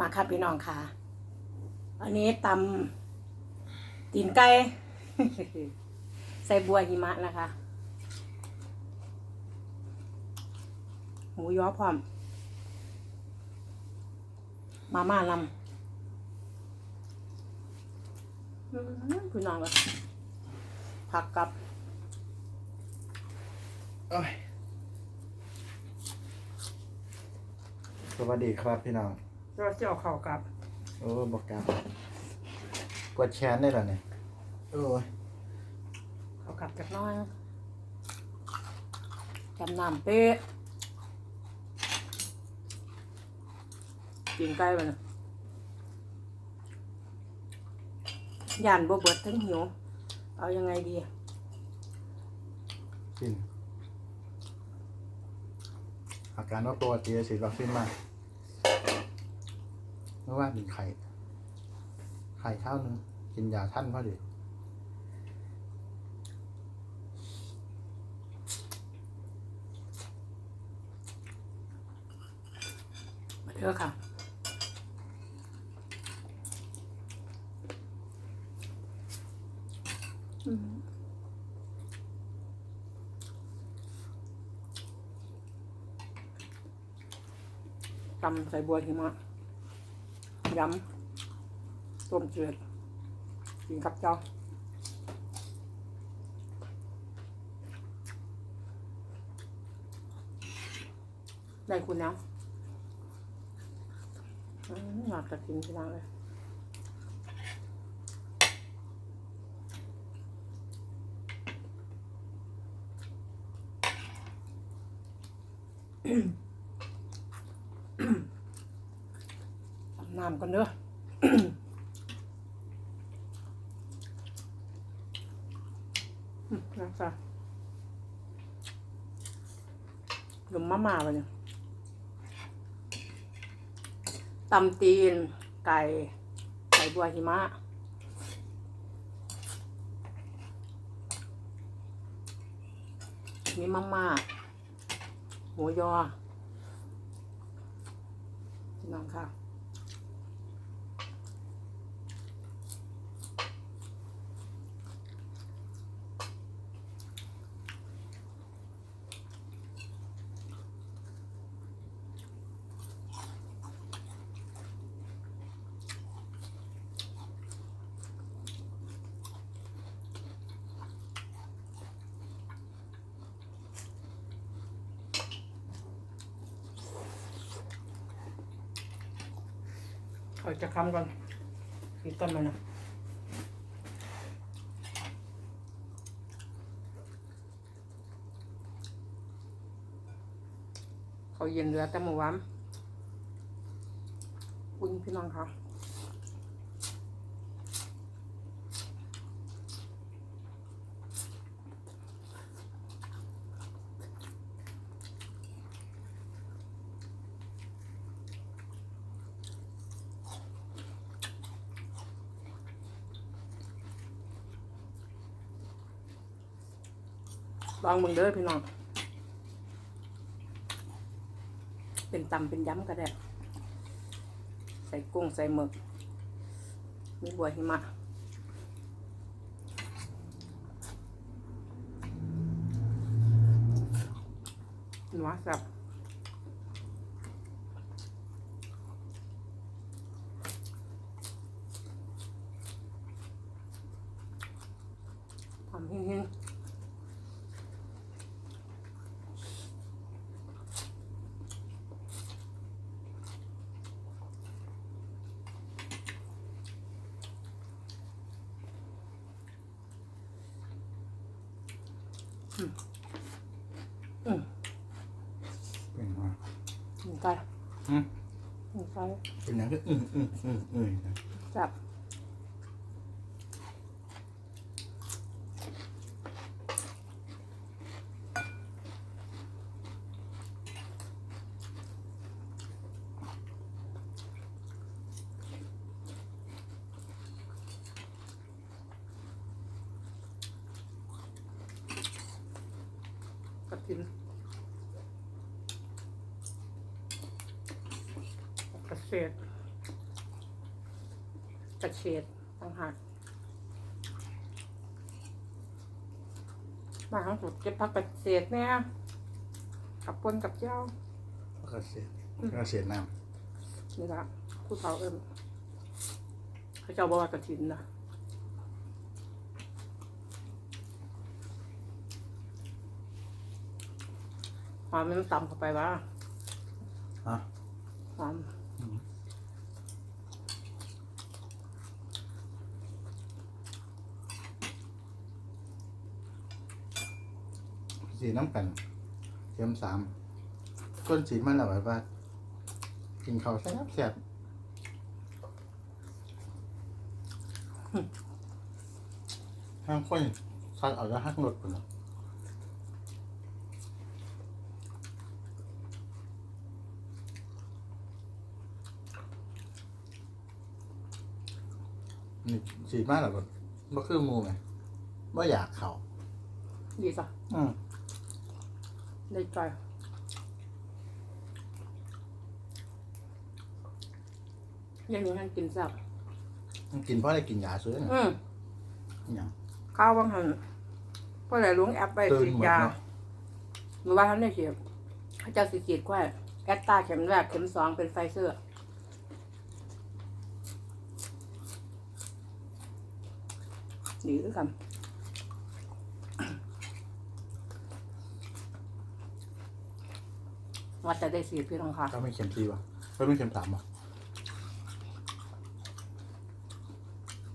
มาครับพี่น้องค่ะ อันนี้ตำตีนไก่ ใส่บัวหิมะนะคะ หมูย้อพร้อม มาม่าลำอื้อหือพี่น้องเลยผักกับสวัสดีครับพี่น้อง เราจะเอาเข้ากับโอ้บอกกลับกดแชนได้เหรอเนี่ยโอ้ยเข้ากับจักหน้อยจำน้ำเป๊ะกินไก่ไปนะย่านบ่เบิดทั้งหิว เอายังไงดีกินอาการว่าตัวตีฉีดวัคซีนมา เมื่อวานกินไข่ ไข่ข้าวหนึงกินยาท่านพอดีมาเถอะค่ะตำใส่บัวหิมะ ยำต้มเจือดกินกับเจ้าได้คุณแล้วอืมอยากจะกินที่ร้านเลย อาบน้ำกันเด้อ อืม นะจ๊ะหนุ่มมาม่าไปเนี่ยตำตีน ไก่ ไก่บัวหิมะมีมาม่าหมูยอพี่น้องค่ะ อยจะคำก่อนคิดต้นมันนะเขาเย็นเหลือแต่หมูหวานคุณพี่น้องค่ะ ลองมึงเด้อพี่น้อง เป็นตำเป็นย้ำก็ได้ ใส่กุ้งใส่หมึก มีบัวหิมะหนัวสับหอมหิ้งๆอืม เป็นว่า กิน ไก่อืมกินไก่เป็นอย่างก็อืมอืมอืมอืมจับกระทิน กระเศษจากเศษต่างหากมาทั้งสุดเก็บผักกระเศษเนี่ยกับปนกับเจ้าแล้วก็เสียแล้วก็เสียน้นี่ละผู้เฒ่าเอิ้นเขาเจ้าบอกว่ากระถินนะหอมมันต่ำเข้าไปวะำฮะหอม สีน้ำกันเข็มสามก้นสีมันแล้วแบบว่ากินข้าวแซ่บแซ่บห้างคนซัดเอาแล้วหักรถคนละ นี่สีมากหรอบ่บ่คือหมูไงบ่อยากเขาดีจ้ะอืมได้ใจยังนี้ท่านกินแซ่บมันกินเพราะอะไรกินยาซื้อน่ะอืมอหย่างข้าวบางหันเพราะอะไรลุงแอปไปตื่นฉีดหมดยาเนาะหรือว่าท่านได้ฉีดเขาเจะสิฉีดแค่แอตตาเข็มแรกเข็มสองเป็นไฟเซอร์ ดีด้วยกันว่าจะได้ฉีดพี่น้องค่ะก็ไม่เข็มซีวะก็ไม่เข็มสามวะ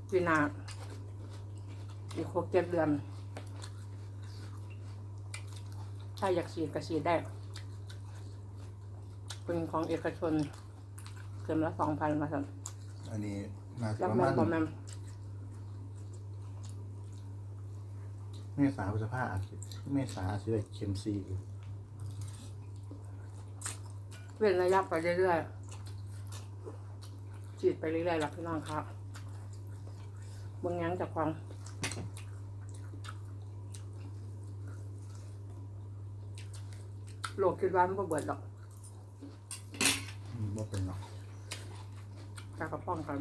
พี่นาอีกครบเจ็ดเดือน ถ้าอยากฉีดก็ฉีดได้เป็นของเอกชนเข็มละสองพันมาสั่นอันนี้น่าจะรับประแม่มาณ พอแม่ เมษาพฤษภาอาทิตย์เมษาอาทิตย์ได้เข็มซีอยู่เว้นระยะไปเรื่อยๆฉีดไปเรื่อยๆหลักพี่น้องครับเบางยังจากความโลกคิดว่ามันบ่เบิดหรอกอืมว่าเป็นหรอกการกระป้องกัน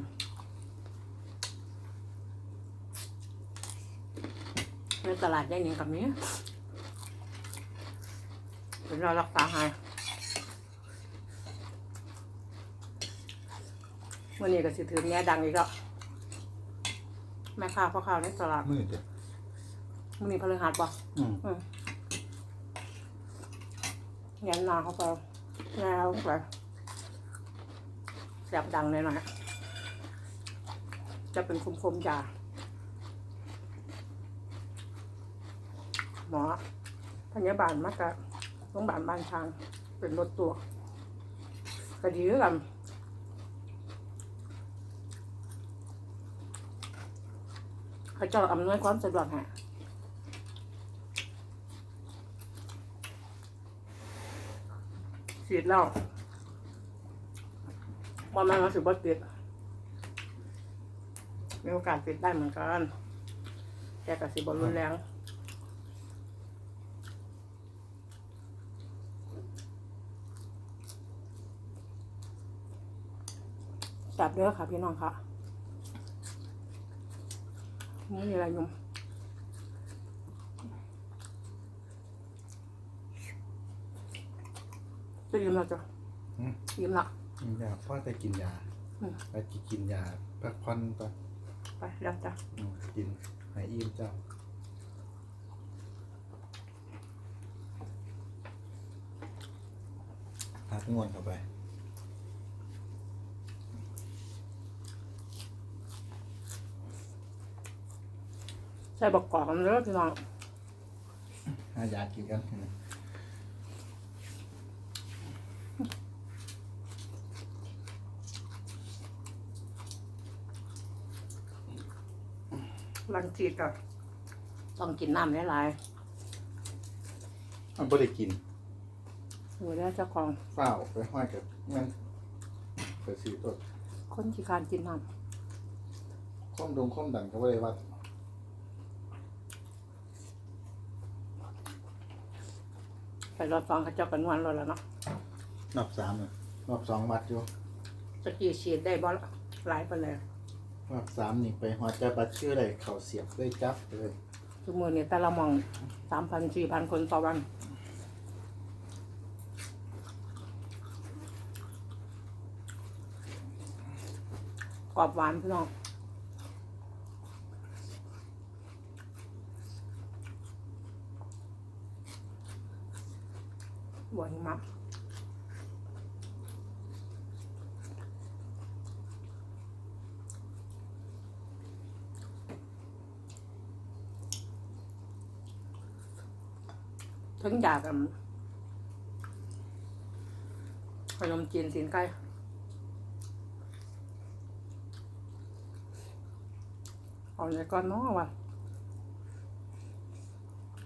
ใน ตลาดได้ยินกับนี้เป็นเรารักษาหายวันนี้ก็สิถือแง่ดังอีกแล้วแม่ค้าพ่อค้าในตลาดมืดเด้อมันนี้พฤหัสป่ะอืมแง้นหนาเข้าไปแง่เข้าไปแสบดังเลยหน่อยจะเป็นคมคมๆจ่า หมอพยาบาลมากกะโรงพยาบาลบ้านช้างเป็นรถตัวก็ดีด้วยกันเขาจะอำนวยความสะดวกให้ฉีดแล้วพอมันรู้สึกว่าติดมีโอกาสติดได้เหมือนกัน แต่กับสิบอลรุนแรง จับเด้อค่ะพี่น้องค่ะนี่มีอะไรยุ่มจะยิ้มแล้วจ้ะอืมยิ้มละ กินยาเพราะจะกินยาอืม ไปกินยาพักผ่อนก่อนไปแล้วจ้ะอืมกินใหายอิ่มเจ้าพักงวนเข้าไป ส่บักกอกกันเด้อพี่น้องหายากินกันลังจีดก็ต้องกินน้ำหลายมันไม่ได้กินๆหัวได้เจ้าของเปล่าไปห้อยกับงั้นไปสีตัวคนขี้คร้านกินน้ข้อมดงข้อมดันก็ไม่ได้วัดำใส่รอดฟองเขาเจ้ากันนวลรอแล้วเนาะรอบสามเลยรอบสองวัดอยู่ตะกี้ฉีดได้บ่หลายไปเลยรรอบสามนี่ไปหัวใจบัตรชื่ออะไรเขาเสียบด้วยจับเลยทุกมือเนี่ยแต่ละหมองสามพันสี่พันคนต่อวันกรอบหวานพี่น้อง บัวหิมะถึงอยากอืมขนมจีนสีนไก่เอาในก้อนน้อว่ะ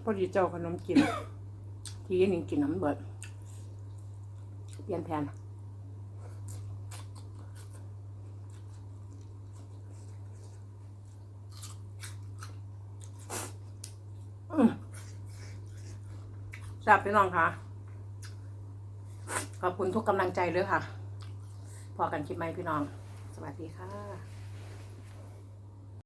พอดีเจ้าขนมจีนทีนี้กินน้ำเบิด เปลี่ยนแผนอืมจับพี่น้องค่ะ ขอบคุณทุกกำลังใจเลยค่ะ พอกันคลิปไหมพี่น้อง สวัสดีค่ะ